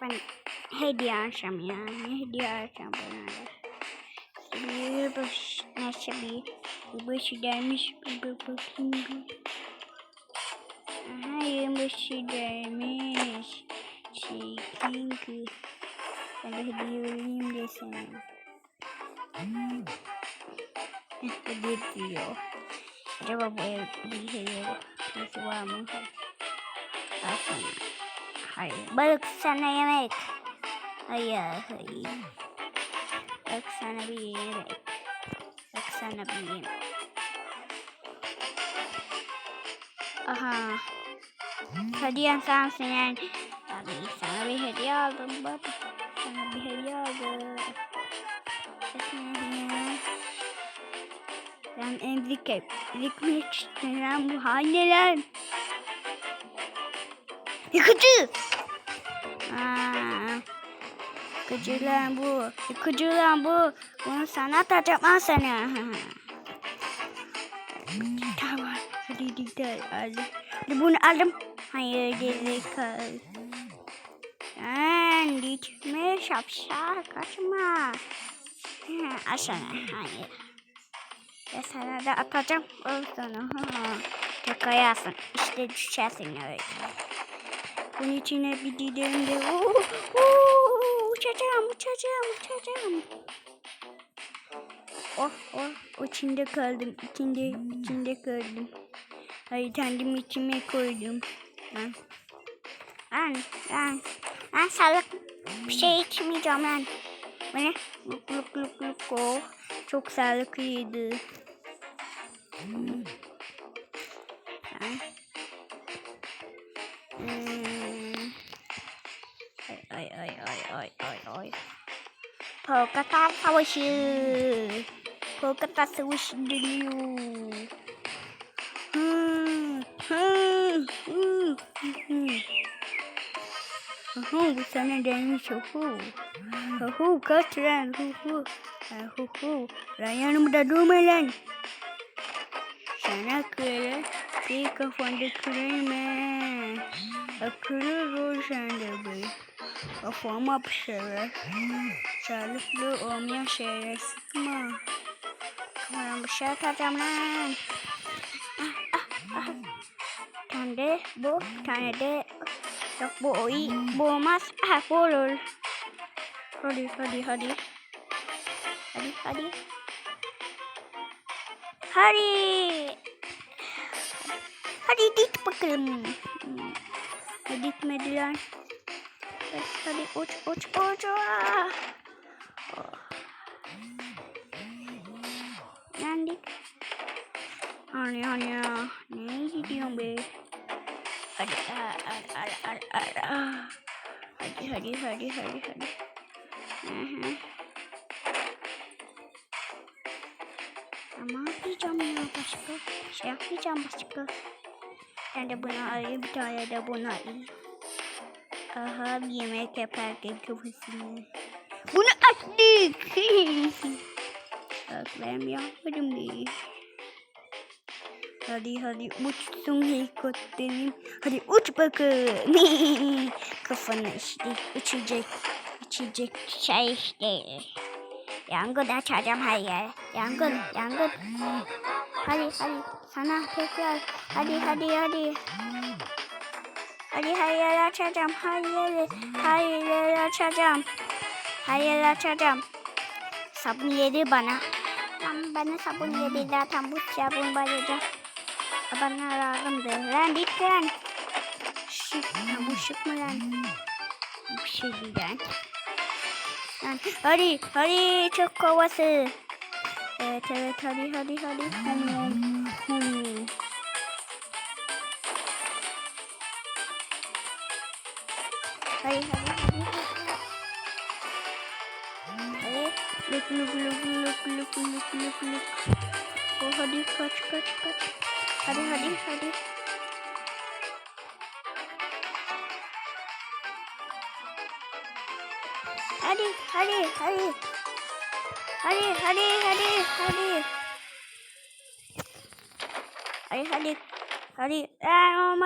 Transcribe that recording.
ben hediye alacağım ya. Ne hediye alacağım bana? Yılbaşı nasıl bir yılbaşı gelmiş bir bakayım. Aha yılbaşı gelmiş. Ki. Ben de hediye vereyim de sana. Heh, Hediye diyor. Acaba bu hediye nesi var mı? Hayır. Balık sana yemek. Hayır. Hayır. Bak sana bir yemek. Bak sana bir yemek. Aha. Hediyen sensin yani. Abi sana bir hediye aldım baba. Sana bir hediye aldım. Ben emzik emzik çıktım bu hangi lan? Yıkıcı. Aa. Yıkıcı lan bu. Yıkıcı lan bu. Bunu sana atacağım ben sana. tamam. Hadi gidelim. Hadi. Hadi bunu aldım. Hayır geri kal. Sen gitme şapşal kaçma. Aşağı. Hayır. Ve sana da atacağım. Al sana. Tek ayağısın. İşte düşersin öyle. Bunun içine bir gidelim de. Oo, oo, uçacağım, uçacağım, uçacağım. Oh, oh, içinde kaldım. içinde, içinde kaldım. Hayır, kendim içime koydum. Ben, ben, ben, ben sağlık bir şey içmeyeceğim ben. Ne? Luk luk luk luk oh. Çok sağlıklıydı. Hmm. Ay ay ay ay ay ay. Polkata savaşı. Polkata savaşı geliyor. Hmm. Bu sana gelmiş oho. Oho, kaç lan oho. Oho, lan yanımda durma lan. Sana kırı, bir kafanda kırılma. Akıllı rol sende be. Kafama bir şeyler. Sağlıklı olmayan şeyler sıkma. Kafama bir şey atacağım lan. Ah, ah, ah. Tane de bu, tane de yok bu o bu olmaz. Ah, bu olur. Hadi, hadi, hadi. Hadi, hadi. Hadi. Hadi git bakalım. Hmm. Gitmedi lan. Hadi uç uç uç. Ah. Oh. Hani hani ya. Nereye gidiyorsun be? Hadi hadi hadi hadi. ah. Hadi hadi hadi hadi hadi. Hı hı. Ama yapmayacağım ya başka. Şey yapmayacağım başka. Ben bunu alayım bir tane de bunu alayım. Aha bir yemek yaparken kafasını. Bunu attık. Bak benim yapmadım değil. Hadi hadi uçsun helikopterim. Hadi uç bakalım. Kafanı işte uçacak. Uçacak şey işte. Yangın açacağım her yer. Yangın, yangın. Hadi, hadi. Sana tekrar. Hadi, hadi, hadi. Hadi her yeri açacağım. Her yeri, her yeri açacağım. Her açacağım. Sabun yedi bana. Tam bana sabun yedi zaten bu sabun bayacak. Bana lazımdı. Lan git lan. Şık, bu şık mı lan? Bir şey değil lan. Lan, hadi, hadi çok kovası. Evet, evet, hadi, hadi, hadi. Hadi, hadi, Hayır hayır. Hayır. Luk luk luk luk luk luk luk luk. Oh hadi kaç kaç kaç. Hadi hadi hadi. Hadi hadi hadi. Hadi hadi hadi hadi. Hadi hadi. Hadi. Aa,